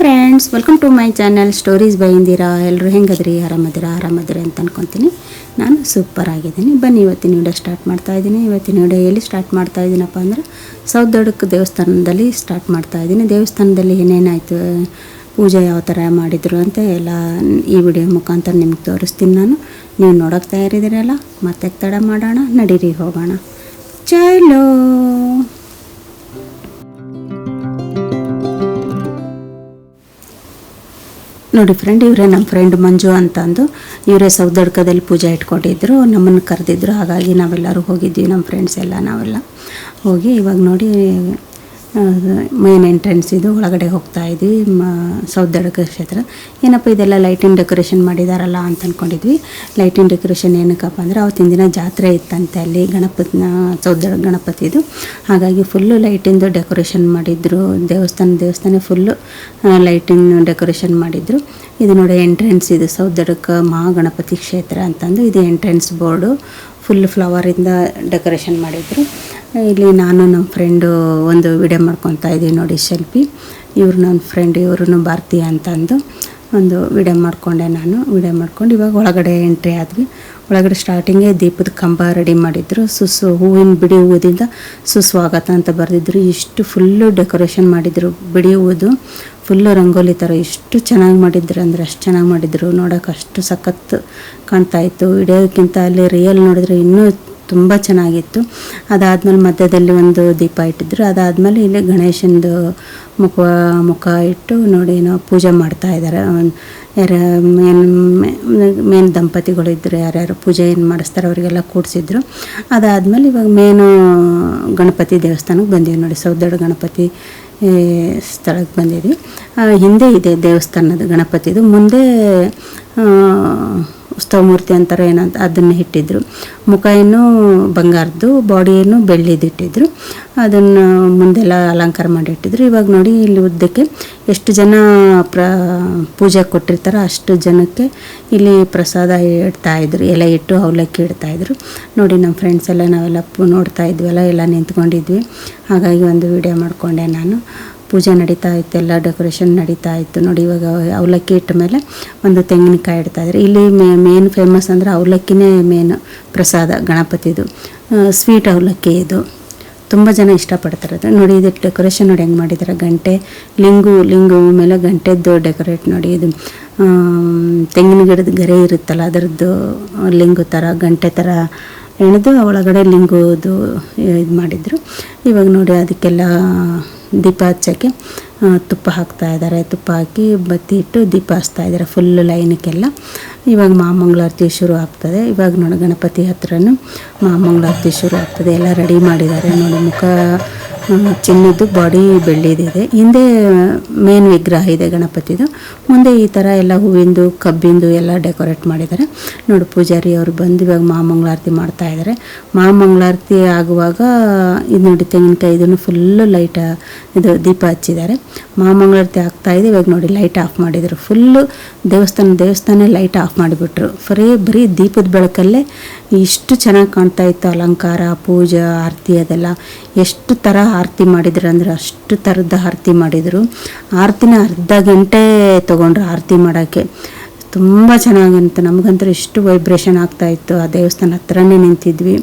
Friends welcome to my channel stories by Indira ಎಲ್ಲರೂ ಹೆಂಗದ್ರಿ? ಆರಾಮದಿರಾ? ಆರಾಮದಿರಿ ಅಂತ ಅನ್ಕೊತೀನಿ. ನಾನು ಸೂಪರ್ ಆಗಿದ್ದೀನಿ. ಬನ್ನಿ, ಇವತ್ತಿನ ವಿಡಿಯೋ ಸ್ಟಾರ್ಟ್ ಮಾಡ್ತಾ ಇದ್ದೀನಿ. ಇವತ್ತಿನ ವಿಡಿಯೋ ಎಲ್ಲಿ ಸ್ಟಾರ್ಟ್ ಮಾಡ್ತಾ ಇದ್ದೀನಪ್ಪ ಅಂದ್ರೆ ಸೌದೊಡಕ್ಕೆ ದೇವಸ್ಥಾನದಲ್ಲಿ ಸ್ಟಾರ್ಟ್ ಮಾಡ್ತಾ ಇದ್ದೀನಿ. ದೇವಸ್ಥಾನದಲ್ಲಿ ಏನೇನಾಯಿತು, ಪೂಜೆ ಯಾವ ಥರ ಮಾಡಿದರು ಅಂತ ಎಲ್ಲ ಈ ವಿಡಿಯೋ ಮುಖಾಂತರ ನಿಮ್ಗೆ ತೋರಿಸ್ತೀನಿ ನಾನು. ನೀವು ನೋಡೋಕ್ಕೆ ತಯಾರಿದ್ದೀರಲ್ಲ, ಮತ್ತೆ ತಡ ಮಾಡೋಣ, ನಡೀರಿ, ಹೋಗೋಣ. ಚಲೋ! ನೋಡಿ ಫ್ರೆಂಡ್ ಇವರೇ ನಮ್ಮ ಫ್ರೆಂಡ್ ಮಂಜು ಅಂತ ಅಂದು ಇವರೇ ಸೌದಡ್ಕದಲ್ಲಿ ಪೂಜೆ ಇಟ್ಕೊಂಡಿದ್ರು, ನಮ್ಮನ್ನು ಕರೆದಿದ್ರು. ಹಾಗಾಗಿ ನಾವೆಲ್ಲರೂ ಹೋಗಿದ್ವಿ ನಮ್ಮ ಫ್ರೆಂಡ್ಸ್ ಎಲ್ಲ ನಾವೆಲ್ಲ. ಹೋಗಿ ಇವಾಗ ನೋಡಿ ಮೇನ್ ಎಂಟ್ರೆನ್ಸ್ ಇದು. ಒಳಗಡೆ ಹೋಗ್ತಾ ಇದ್ವಿ. ಸೌದಡ್ಕ ಕ್ಷೇತ್ರ. ಏನಪ್ಪ ಇದೆಲ್ಲ ಲೈಟಿಂಗ್ ಡೆಕೋರೇಷನ್ ಮಾಡಿದಾರಲ್ಲ ಅಂತ ಅಂದ್ಕೊಂಡಿದ್ವಿ ಲೈಟಿಂಗ್ ಡೆಕೋರೇಷನ್ ಏನಕ್ಕಪ್ಪ ಅಂದರೆ ಅವತ್ತಿನ ದಿನ ಜಾತ್ರೆ ಇತ್ತಂತೆ ಅಲ್ಲಿ ಗಣಪತಿನ ಸೌದಡ ಗಣಪತಿದು ಹಾಗಾಗಿ ಫುಲ್ಲು ಲೈಟಿಂದು ಡೆಕೋರೇಷನ್ ಮಾಡಿದ್ರು. ದೇವಸ್ಥಾನ ದೇವಸ್ಥಾನ ಫುಲ್ಲು ಲೈಟಿಂಗ್ ಡೆಕೋರೇಷನ್ ಮಾಡಿದ್ರು. ಇದು ನೋಡಿ ಎಂಟ್ರೆನ್ಸ್ ಇದು. ಸೌದಡಕ ಮಹಾಗಣಪತಿ ಕ್ಷೇತ್ರ ಅಂತಂದು ಇದು ಎಂಟ್ರೆನ್ಸ್ ಬೋರ್ಡು ಫುಲ್ ಫ್ಲವರಿಂದ ಡೆಕೋರೇಷನ್ ಮಾಡಿದ್ರು. ಇಲ್ಲಿ ನಾನು ನಮ್ಮ ಫ್ರೆಂಡು ಒಂದು ವಿಡಿಯೋ ಮಾಡ್ಕೊತಾ ಇದ್ದೀವಿ ನೋಡಿ ಸೆಲ್ಫಿ ಇವ್ರು ನನ್ನ ಫ್ರೆಂಡ್ ಇವ್ರೂ ಭಾರತೀಯ ಅಂತಂದು ಒಂದು ವಿಡಿಯೋ ಮಾಡಿಕೊಂಡೆ ನಾನು. ವಿಡಿಯೋ ಮಾಡ್ಕೊಂಡು ಇವಾಗ ಒಳಗಡೆ ಎಂಟ್ರಿ ಆದ್ವಿ. ಒಳಗಡೆ ಸ್ಟಾರ್ಟಿಂಗೇ ದೀಪದ ಕಂಬ ರೆಡಿ ಮಾಡಿದ್ರು. ಸುಸು, ಹೂವಿನ ಬಿಡಿ ಹೂವುದಿಂದ ಸುಸ್ವಾಗತ ಅಂತ ಬರೆದಿದ್ರು. ಇಷ್ಟು ಫುಲ್ಲು ಡೆಕೋರೇಷನ್ ಮಾಡಿದರು ಬಿಡಿ ಹೂವುದು. ಫುಲ್ಲು ರಂಗೋಲಿ ಥರ ಎಷ್ಟು ಚೆನ್ನಾಗಿ ಮಾಡಿದ್ರು ಅಂದರೆ ಅಷ್ಟು ಚೆನ್ನಾಗಿ ಮಾಡಿದರು. ನೋಡೋಕೆ ಅಷ್ಟು ಸಖತ್ತು ಕಾಣ್ತಾ ಇತ್ತು ವಿಡಿಯೋಕ್ಕಿಂತ ಅಲ್ಲಿ ರಿಯಲ್ ನೋಡಿದ್ರೆ ಇನ್ನೂ ತುಂಬ ಚೆನ್ನಾಗಿತ್ತು. ಅದಾದಮೇಲೆ ಮಧ್ಯದಲ್ಲಿ ಒಂದು ದೀಪ ಇಟ್ಟಿದ್ರು. ಅದಾದಮೇಲೆ ಇಲ್ಲಿ ಗಣೇಶಂದು ಮುಖ ಮುಖ ಇಟ್ಟು ನೋಡಿ ಏನೋ ಪೂಜೆ ಮಾಡ್ತಾ ಇದ್ದಾರೆ. ಯಾರ ಮೇನ್ ಮೇನ್ ದಂಪತಿಗಳು ಇದ್ದರು ಯಾರ್ಯಾರು ಪೂಜೆ ಏನು ಮಾಡಿಸ್ತಾರೆ ಅವರಿಗೆಲ್ಲ ಕೂಡಿಸಿದ್ರು. ಅದಾದಮೇಲೆ ಇವಾಗ ಮೇನು ಗಣಪತಿ ದೇವಸ್ಥಾನಕ್ಕೆ ಬಂದೀವಿ ನೋಡಿ. ಸೌದಡ ಗಣಪತಿ ಸ್ಥಳಕ್ಕೆ ಬಂದಿದ್ವಿ. ಹಿಂದೆ ಇದೆ ದೇವಸ್ಥಾನದ ಗಣಪತಿದು. ಮುಂದೆ ಉತ್ಸವ ಮೂರ್ತಿ ಅಂತಾರೆ ಏನಂತ ಅದನ್ನು ಇಟ್ಟಿದ್ದರು ಮುಖ ಏನು ಬಂಗಾರದ್ದು ಬಾಡಿ ಏನು ಬೆಳ್ಳಿದು ಇಟ್ಟಿದ್ರು. ಅದನ್ನು ಮುಂದೆಲ್ಲ ಅಲಂಕಾರ ಮಾಡಿ ಇಟ್ಟಿದ್ರು. ಇವಾಗ ನೋಡಿ ಇಲ್ಲಿ ಉದ್ದಕ್ಕೆ ಎಷ್ಟು ಜನ ಪ್ರ, ಪೂಜೆ ಕೊಟ್ಟಿರ್ತಾರೋ ಅಷ್ಟು ಜನಕ್ಕೆ ಇಲ್ಲಿ ಪ್ರಸಾದ ಇಡ್ತಾ ಇದ್ರು. ಎಲೆ ಇಟ್ಟು ಅವಲಕ್ಕಿ ಇಡ್ತಾಯಿದ್ರು ನೋಡಿ ನಮ್ಮ ಫ್ರೆಂಡ್ಸ್ ಎಲ್ಲ ನಾವೆಲ್ಲ ನೋಡ್ತಾ ಇದ್ವಲ್ಲ ಎಲ್ಲ ನಿಂತ್ಕೊಂಡಿದ್ವಿ. ಹಾಗಾಗಿ ಒಂದು ವಿಡಿಯೋ ಮಾಡಿಕೊಂಡೆ ನಾನು. ಪೂಜೆ ನಡೀತಾ ಇತ್ತು, ಎಲ್ಲ ಡೆಕೋರೇಷನ್ ನಡೀತಾ ಇತ್ತು. ನೋಡಿ ಇವಾಗ ಅವಲಕ್ಕಿ ಇಟ್ಟ ಮೇಲೆ ಒಂದು ತೆಂಗಿನಕಾಯಿ ಇಡ್ತಾ ಇದ್ದಾರೆ. ಇಲ್ಲಿ ಮೇ ಮೇನ್ ಫೇಮಸ್ ಅಂದರೆ ಅವಲಕ್ಕಿನೇ ಮೇನ್ ಪ್ರಸಾದ, ಗಣಪತಿದು. ಸ್ವೀಟ್ ಅವಲಕ್ಕಿ ಇದು. ತುಂಬ ಜನ ಇಷ್ಟಪಡ್ತಾರೆ ಅದು. ನೋಡಿ ಇದು ಡೆಕೋರೇಷನ್ ನೋಡಿ ಹೆಂಗೆ ಮಾಡಿದ್ದಾರೆ. ಗಂಟೆ, ಲಿಂಗು ಲಿಂಗು ಮೇಲೆ ಗಂಟೆದ್ದು ಡೆಕೋರೇಟ್ ನೋಡಿ ಇದು. ತೆಂಗಿನ ಗಿಡದ ಗರೆ ಇರುತ್ತಲ್ಲ, ಅದರದ್ದು ಲಿಂಗು ಥರ ಗಂಟೆ ಥರ ಹೆಣದು ಒಳಗಡೆ ಲಿಂಗುದು ಇದು ಮಾಡಿದರು. ಇವಾಗ ನೋಡಿ ಅದಕ್ಕೆಲ್ಲ ದೀಪ ಹಚ್ಚೋಕ್ಕೆ ತುಪ್ಪ ಹಾಕ್ತಾ ಇದ್ದಾರೆ. ತುಪ್ಪ ಹಾಕಿ ಬತ್ತಿ ಇಟ್ಟು ದೀಪ ಹಚ್ತಾ ಇದ್ದಾರೆ ಫುಲ್ಲು ಲೈನಕ್ಕೆಲ್ಲ ಇವಾಗ ಮಹಾಮಂಗಳಾರತಿ ಶುರು ಆಗ್ತದೆ. ಇವಾಗ ನೋಡಿ ಗಣಪತಿ ಹತ್ರನೂ ಮಹಾಮಂಗಳಾರತಿ ಶುರು ಆಗ್ತದೆ. ಎಲ್ಲ ರೆಡಿ ಮಾಡಿದ್ದಾರೆ. ನೋಡಿ ಮುಖ ಚಿನ್ನದ್ದು ಬಾಡಿ ಬೆಳ್ಳಿದಿದೆ ಹಿಂದೆ ಮೇನ್ ವಿಗ್ರಹ ಇದೆ ಗಣಪತಿದು. ಮುಂದೆ ಈ ಥರ ಎಲ್ಲ ಹೂವಿಂದು, ಕಬ್ಬಿಂದು ಎಲ್ಲ ಡೆಕೋರೇಟ್ ಮಾಡಿದ್ದಾರೆ. ನೋಡಿ, ಪೂಜಾರಿ ಅವರು ಬಂದು ಇವಾಗ ಮಹಾಮಂಗಳಾರತಿ ಮಾಡ್ತಾ ಇದ್ದಾರೆ. ಮಹಾಮಂಗಳಾರತಿ ಆಗುವಾಗ, ಇದು ನೋಡಿ ತೆಂಗಿನಕಾಯಿ ಇದನ್ನು ಫುಲ್ಲು ಲೈಟ್ ಇದು ದೀಪ ಹಚ್ಚಿದ್ದಾರೆ. ಮಹಾಮಂಗಳಾರತಿ ಇದೆ. ಇವಾಗ ನೋಡಿ ಲೈಟ್ ಆಫ್ ಮಾಡಿದರು. ಫುಲ್ಲು ದೇವಸ್ಥಾನ ದೇವಸ್ಥಾನ ಲೈಟ್ ಆಫ್ ಮಾಡಿಬಿಟ್ರು. ಬರೀ ಬರೀ ದೀಪದ ಬೆಳಕಲ್ಲೇ ಇಷ್ಟು ಚೆನ್ನಾಗಿ ಕಾಣ್ತಾ ಇತ್ತು ಅಲಂಕಾರ, ಪೂಜೆ, ಆರತಿ ಅದೆಲ್ಲ. ಎಷ್ಟು ಥರ ಆರತಿ ಮಾಡಿದ್ರು ಅಂದರೆ ಅಷ್ಟು ಥರದ ಆರತಿ ಮಾಡಿದರು. ಆರತಿನ ಅರ್ಧ ಗಂಟೆ ತೊಗೊಂಡ್ರು ಆರತಿ ಮಾಡೋಕ್ಕೆ. ತುಂಬ ಚೆನ್ನಾಗಿತ್ತು. ನಮಗಂತೂ ಎಷ್ಟು ವೈಬ್ರೇಷನ್ ಆಗ್ತಾಯಿತ್ತು ಆ ದೇವಸ್ಥಾನ ಹತ್ರನೇ ನಿಂತಿದ್ವಿ.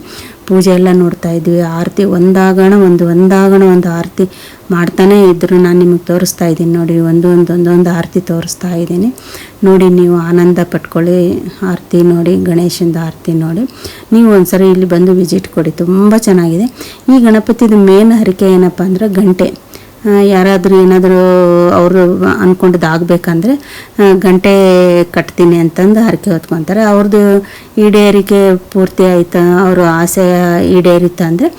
ಪೂಜೆ ಎಲ್ಲ ನೋಡ್ತಾ ಇದ್ವಿ. ಆರತಿ ಒಂದಾಗಣ, ಒಂದು ಒಂದಾಗಣ, ಒಂದು ಆರತಿ ಮಾಡ್ತಾನೇ ಇದ್ದರು ನಾನು ನಿಮಗೆ ತೋರಿಸ್ತಾ ಇದ್ದೀನಿ ನೋಡಿ, ಒಂದು ಒಂದು ಒಂದೊಂದು ಆರತಿ ತೋರಿಸ್ತಾ ಇದ್ದೀನಿ. ನೋಡಿ, ನೀವು ಆನಂದ ಪಟ್ಕೊಳ್ಳಿ. ಆರತಿ ನೋಡಿ, ಗಣೇಶಂದು ಆರತಿ ನೋಡಿ. ನೀವು ಒಂದ್ಸರಿ ಇಲ್ಲಿ ಬಂದು ವಿಸಿಟ್ ಕೊಡಿ. ತುಂಬ ಚೆನ್ನಾಗಿದೆ. ಈ ಗಣಪತಿದು ಮೇನ್ ಹರಿಕೆ ಏನಪ್ಪ ಅಂದ್ರೆ ಗಂಟೆ. ಯಾರಾದರೂ ಏನಾದರೂ ಅವರು ಅಂದ್ಕೊಂಡಿದ್ದಾಗಬೇಕಂದ್ರೆ ಗಂಟೆ ಕಟ್ತೀನಿ ಅಂತಂದು ಹರಕೆ ಹೊತ್ಕೊತಾರೆ. ಅವ್ರದ್ದು ಈಡೇರಿಕೆ ಪೂರ್ತಿ ಆಯ್ತು, ಅವರು ಆಸೆ ಈಡೇರಿತ ಅಂದರೆ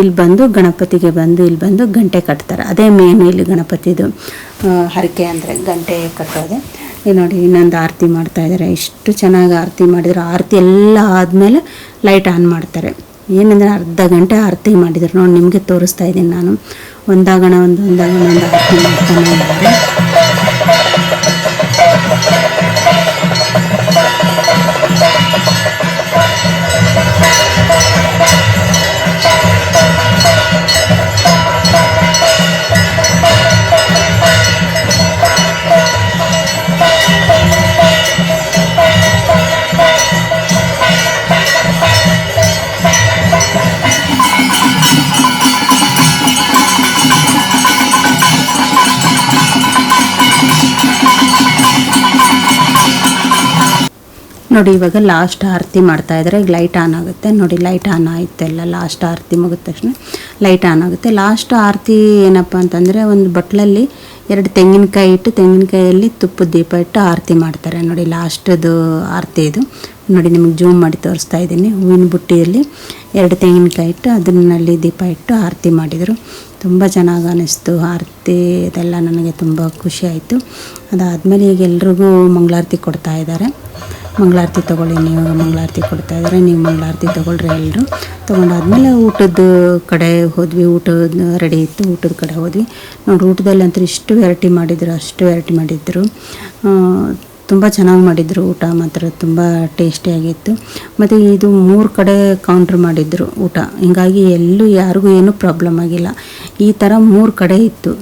ಇಲ್ಲಿ ಬಂದು ಗಣಪತಿಗೆ ಬಂದು ಇಲ್ಲಿ ಬಂದು ಗಂಟೆ ಕಟ್ತಾರೆ. ಅದೇ ಮೇನ್ ಇಲ್ಲಿ ಗಣಪತಿದು ಹರಕೆ ಅಂದರೆ ಗಂಟೆ ಕಟ್ಟೋದೆ. ಇಲ್ಲಿ ನೋಡಿ ಇನ್ನೊಂದು ಆರತಿ ಮಾಡ್ತಾ ಇದ್ದಾರೆ ಎಷ್ಟು ಚೆನ್ನಾಗಿ ಆರತಿ ಮಾಡಿದ್ರು. ಆರತಿ ಎಲ್ಲ ಆದಮೇಲೆ ಲೈಟ್ ಆನ್ ಮಾಡ್ತಾರೆ. ಏನಂದರೆ ಅರ್ಧ ಗಂಟೆ ಆರತಿ ಮಾಡಿದ್ರು. ನೋಡಿ ನಿಮಗೆ ತೋರಿಸ್ತಾ ಇದ್ದೀನಿ ನಾನು. ಒಂದಾಗಣ ಒಂದು ಒಂದಾಗಣ ಒಂದು ಮಾಡ್ತಾನೆ ಇದ್ದಾರೆ. ನೋಡಿ, ಇವಾಗ ಲಾಸ್ಟ್ ಆರತಿ ಮಾಡ್ತಾ ಇದ್ದಾರೆ ಈಗ ಲೈಟ್ ಆನ್ ಆಗುತ್ತೆ. ನೋಡಿ ಲೈಟ್ ಆನ್ ಆಯ್ತು ಎಲ್ಲ. ಲಾಸ್ಟ್ ಆರತಿ ಮುಗಿದ ತಕ್ಷಣ ಲೈಟ್ ಆನ್ ಆಗುತ್ತೆ. ಲಾಸ್ಟ್ ಆರತಿ ಏನಪ್ಪ ಅಂತಂದರೆ, ಒಂದು ಬಟ್ಲಲ್ಲಿ ಎರಡು ತೆಂಗಿನಕಾಯಿ ಇಟ್ಟು, ತೆಂಗಿನಕಾಯಲ್ಲಿ ತುಪ್ಪದ ದೀಪ ಇಟ್ಟು ಆರತಿ ಮಾಡ್ತಾರೆ. ನೋಡಿ ಲಾಸ್ಟದು ಆರತಿ ಇದು. ನೋಡಿ, ನಿಮಗೆ ಜೂಮ್ ಮಾಡಿ ತೋರಿಸ್ತಾ ಇದ್ದೀನಿ. ಹೂವಿನ ಬುಟ್ಟಿಯಲ್ಲಿ ಎರಡು ತೆಂಗಿನಕಾಯಿ ಇಟ್ಟು, ಅದನ್ನಲ್ಲಿ ದೀಪ ಇಟ್ಟು ಆರತಿ ಮಾಡಿದರು. ತುಂಬ ಚೆನ್ನಾಗಿ ಅನ್ನಿಸ್ತು ಆರತಿ. ಇದೆಲ್ಲ ನನಗೆ ತುಂಬ ಖುಷಿ ಆಯಿತು. ಅದಾದಮೇಲೆ ಈಗ ಎಲ್ರಿಗೂ ಮಂಗಳಾರತಿ ಕೊಡ್ತಾ ಇದ್ದಾರೆ. ಮಂಗಳಾರತಿ ತೊಗೊಳ್ಳಿ, ನೀವು ಮಂಗಳಾರತಿ ಕೊಡ್ತಾ ಇದ್ದಾರೆ ನೀವು ಮಂಗಳಾರತಿ ತೊಗೊಳ್ರಿ ಎಲ್ಲರೂ ತೊಗೊಂಡಾದ್ಮೇಲೆ ಊಟದ ಕಡೆ ಹೋದ್ವಿ, ಊಟ ರೆಡಿ ಇತ್ತು, ಊಟದ ಕಡೆ ಹೋದ್ವಿ. ನೋಡಿ ಊಟದಲ್ಲಿ ಅಂತೂ ಇಷ್ಟು ವೆರೈಟಿ ಮಾಡಿದ್ರು, ಅಷ್ಟು ವೆರೈಟಿ ಮಾಡಿದ್ರು. ತುಂಬ ಚೆನ್ನಾಗಿ ಮಾಡಿದ್ರು ಊಟ, ಮಾತ್ರ ತುಂಬ ಟೇಸ್ಟಿಯಾಗಿತ್ತು ಮತ್ತು ಇದು ಮೂರು ಕಡೆ ಕೌಂಟ್ರ್ ಮಾಡಿದ್ರು ಊಟ. ಹಿಂಗಾಗಿ ಎಲ್ಲೂ ಯಾರಿಗೂ ಏನೂ ಪ್ರಾಬ್ಲಮ್ ಆಗಿಲ್ಲ. ಈ ಥರ ಮೂರು ಕಡೆ ಇತ್ತು.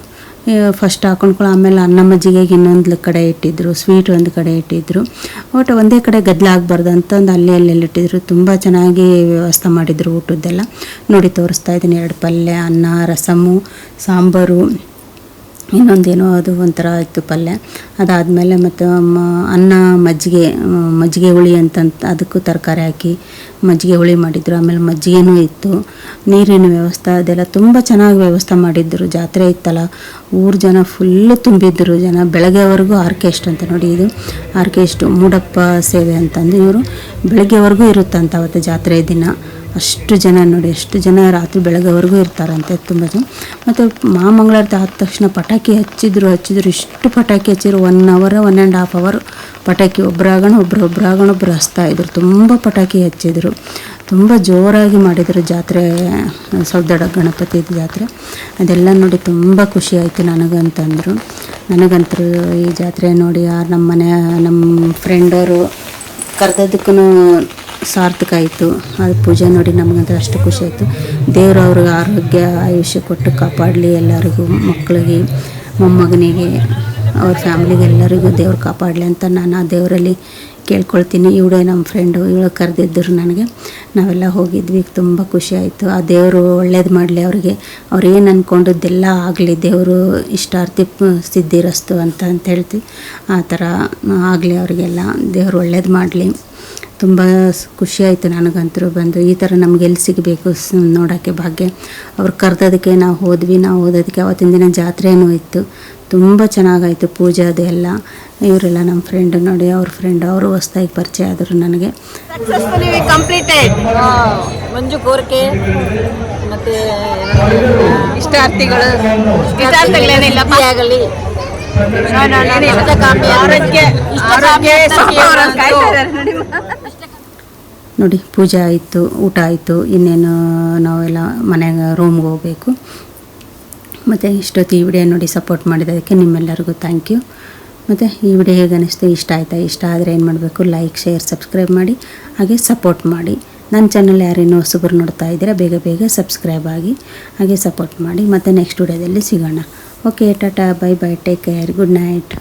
ಫಸ್ಟ್ ಹಾಕೊಂಡ್ಕೊಳ್ಳೋ ಆಮೇಲೆ ಅನ್ನ ಮಜ್ಜಿಗೆಗೆ ಇನ್ನೊಂದು ಕಡೆ ಇಟ್ಟಿದ್ರು ಸ್ವೀಟ್ ಒಂದು ಕಡೆ ಇಟ್ಟಿದ್ರು. ಒಟ್ಟು ಒಂದೇ ಕಡೆ ಗದ್ದಲ ಆಗಬಾರ್ದು ಅಂತಂದು ಅಲ್ಲಿ ಅಲ್ಲೆಲ್ಲಿ ಇಟ್ಟಿದ್ರು. ತುಂಬ ಚೆನ್ನಾಗಿ ವ್ಯವಸ್ಥೆ ಮಾಡಿದ್ರು ಊಟದ್ದೆಲ್ಲ. ನೋಡಿ, ತೋರಿಸ್ತಾ ಇದ್ದೀನಿ, ಎರಡು ಪಲ್ಯ, ಅನ್ನ, ರಸಮು, ಸಾಂಬಾರು. ಇನ್ನೊಂದೇನೋ ಅದು ಒಂಥರ ಇತ್ತು ಪಲ್ಯ. ಅದಾದಮೇಲೆ ಮತ್ತು ಅನ್ನ ಮಜ್ಜಿಗೆ ಮಜ್ಜಿಗೆ ಹುಳಿ ಅಂತಂತ ಅದಕ್ಕೂ ತರಕಾರಿ ಹಾಕಿ ಮಜ್ಜಿಗೆ ಹುಳಿ ಮಾಡಿದ್ರು. ಆಮೇಲೆ ಮಜ್ಜಿಗೆನೂ ಇತ್ತು. ನೀರಿನ ವ್ಯವಸ್ಥೆ, ಅದೆಲ್ಲ ತುಂಬ ಚೆನ್ನಾಗಿ ವ್ಯವಸ್ಥೆ ಮಾಡಿದ್ದರು ಜಾತ್ರೆ ಇತ್ತಲ್ಲ, ಊರು ಜನ ಫುಲ್ಲು ತುಂಬಿದ್ದರು ಜನ. ಬೆಳಗ್ಗೆವರೆಗೂ ಆರ್ಕೆಸ್ಟ್ ಅಂತ ನೋಡಿ, ಇದು ಆರ್ಕೆಸ್ಟು ಮೂಡಪ್ಪ ಸೇವೆ ಅಂತಂದು ಇವರು ಬೆಳಗ್ಗೆವರೆಗೂ ಇರುತ್ತಂತ ಅವತ್ತು ಜಾತ್ರೆ ದಿನ. ಅಷ್ಟು ಜನ ನೋಡಿ ಎಷ್ಟು ಜನ ರಾತ್ರಿ ಬೆಳಗ್ಗೆವರೆಗೂ ಇರ್ತಾರಂತೆ ತುಂಬ ಜನ. ಮತ್ತು ಮಹಾಮಂಗಳಾರತಿ ಆದ ತಕ್ಷಣ ಪಟಾಕಿ ಹಚ್ಚಿದ್ರು ಹಚ್ಚಿದ್ರು, ಇಷ್ಟು ಪಟಾಕಿ ಹಚ್ಚಿದ್ರು. One hour one and half hour ಪಟಾಕಿ ಒಬ್ಬರಾಗೋಣ ಒಬ್ರು ಒಬ್ಬರಾಗೋಣ ಒಬ್ಬರು ಹಚ್ತಾ ಇದ್ರು. ತುಂಬ ಪಟಾಕಿ ಹಚ್ಚಿದ್ರು. ತುಂಬ ಜೋರಾಗಿ ಮಾಡಿದರು ಜಾತ್ರೆ, ಸೌದಡ ಗಣಪತಿ ಜಾತ್ರೆ. ಅದೆಲ್ಲ ನೋಡಿ ತುಂಬ ಖುಷಿ ಆಯಿತು ನನಗಂತಂದರು. ನನಗಂತರು ಈ ಜಾತ್ರೆ ನೋಡಿ ಯಾರು ನಮ್ಮ ಮನೆ ನಮ್ಮ ಫ್ರೆಂಡವರು ಕರೆದದ್ದಕ್ಕೂ ಸಾರ್ಥಕ ಆಯಿತು. ಅದು ಪೂಜೆ ನೋಡಿ ನಮಗಂತೂ ಅಷ್ಟು ಖುಷಿ ಆಯಿತು. ದೇವರು ಅವ್ರಿಗೆ ಆರೋಗ್ಯ ಆಯುಷ್ಯ ಕೊಟ್ಟು ಕಾಪಾಡಲಿ ಎಲ್ಲರಿಗೂ, ಮಕ್ಕಳಿಗೆ, ಮೊಮ್ಮಗನಿಗೆ, ಅವ್ರ ಫ್ಯಾಮ್ಲಿಗೆ ಎಲ್ಲರಿಗೂ ದೇವ್ರು ಕಾಪಾಡಲಿ ಅಂತ ನಾನು ಆ ದೇವರಲ್ಲಿ ಕೇಳ್ಕೊಳ್ತೀನಿ. ಇವಳೇ ನಮ್ಮ ಫ್ರೆಂಡು, ಇವಳು ಕರೆದಿದ್ದರು ನನಗೆ. ನಾವೆಲ್ಲ ಹೋಗಿದ್ವಿ, ತುಂಬ ಖುಷಿ ಆಯಿತು. ಆ ದೇವರು ಒಳ್ಳೇದು ಮಾಡಲಿ ಅವರಿಗೆ. ಅವ್ರು ಏನು ಅಂದ್ಕೊಂಡಿದ್ದೆಲ್ಲ ಆಗಲಿ, ದೇವರು ಇಷ್ಟಾರ್ಥಿ ಸಿದ್ಧಿರಸ್ತು ಅಂತ ಅಂತ ಹೇಳ್ತೀವಿ ಆ ಥರ ಆಗಲಿ ಅವರಿಗೆಲ್ಲ. ದೇವರು ಒಳ್ಳೇದು ಮಾಡಲಿ. ತುಂಬ ಖುಷಿ ಆಯಿತು ನನಗಂತೂ ಬಂದು. ಈ ಥರ ನಮ್ಗೆ ಎಲ್ಲಿ ಸಿಗಬೇಕು ಸ್- ನೋಡೋಕ್ಕೆ ಭಾಗ್ಯ. ಅವ್ರು ಕರೆದೋದಕ್ಕೆ ನಾವು ಹೋದ್ವಿ. ನಾವು ಓದೋದಕ್ಕೆ ಅವತ್ತಿನ ದಿನ ಜಾತ್ರೆನೂ ಇತ್ತು. ತುಂಬ ಚೆನ್ನಾಗಾಯಿತು ಪೂಜೆ ಅದೆಲ್ಲ ಇವರೆಲ್ಲ ನಮ್ಮ ಫ್ರೆಂಡ್ ನೋಡಿ ಅವ್ರ ಫ್ರೆಂಡ್ ಅವರು ಹೊಸ್ದಾಗಿ ಪರಿಚಯ ಆದರು ನನಗೆ. ಕಂಪ್ಲೀಟೆಡ್ ಮಂಜು ಕೋರಿಕೆ ಮತ್ತೆ ಇಷ್ಟಾರ್ಥಿಗಳು. ಇಷ್ಟಾರ್ಥಿಗಳೇನಿಲ್ಲ ಆಗಲಿ ಆರೋಗ್ಯ ಆರೋಗ್ಯ ನೋಡಿ, ಪೂಜೆ ಆಯಿತು, ಊಟ ಆಯಿತು, ಇನ್ನೇನು ನಾವೆಲ್ಲ ಮನೆಗೆ ರೂಮ್ಗೆ ಹೋಗಬೇಕು. ಮತ್ತು ಇಷ್ಟೊತ್ತು ಈ ವಿಡಿಯೋ ನೋಡಿ ಸಪೋರ್ಟ್ ಮಾಡಿದ್ದಕ್ಕೆ ನಿಮ್ಮೆಲ್ಲರಿಗೂ ಥ್ಯಾಂಕ್ ಯು ಮತ್ತು ಈ ವಿಡಿಯೋ ಹೇಗೆ ಅನ್ನಿಸ್ತು ಇಷ್ಟ ಆಯಿತಾ? ಇಷ್ಟ ಆದರೆ ಏನು ಮಾಡಬೇಕು? ಲೈಕ್ ಶೇರ್ ಸಬ್ಸ್ಕ್ರೈಬ್ ಮಾಡಿ, ಹಾಗೆ ಸಪೋರ್ಟ್ ಮಾಡಿ. ನನ್ನ ಚಾನಲ್ ಯಾರೇನೋ ಹೊಸಬರು ನೋಡ್ತಾ ಇದ್ದೀರಾ, ಬೇಗ ಬೇಗ ಸಬ್ಸ್ಕ್ರೈಬ್ ಆಗಿ, ಹಾಗೆ ಸಪೋರ್ಟ್ ಮಾಡಿ. ಮತ್ತು ನೆಕ್ಸ್ಟ್ ವಿಡಿಯೋದಲ್ಲಿ ಸಿಗೋಣ. Okay tata bye bye take care good night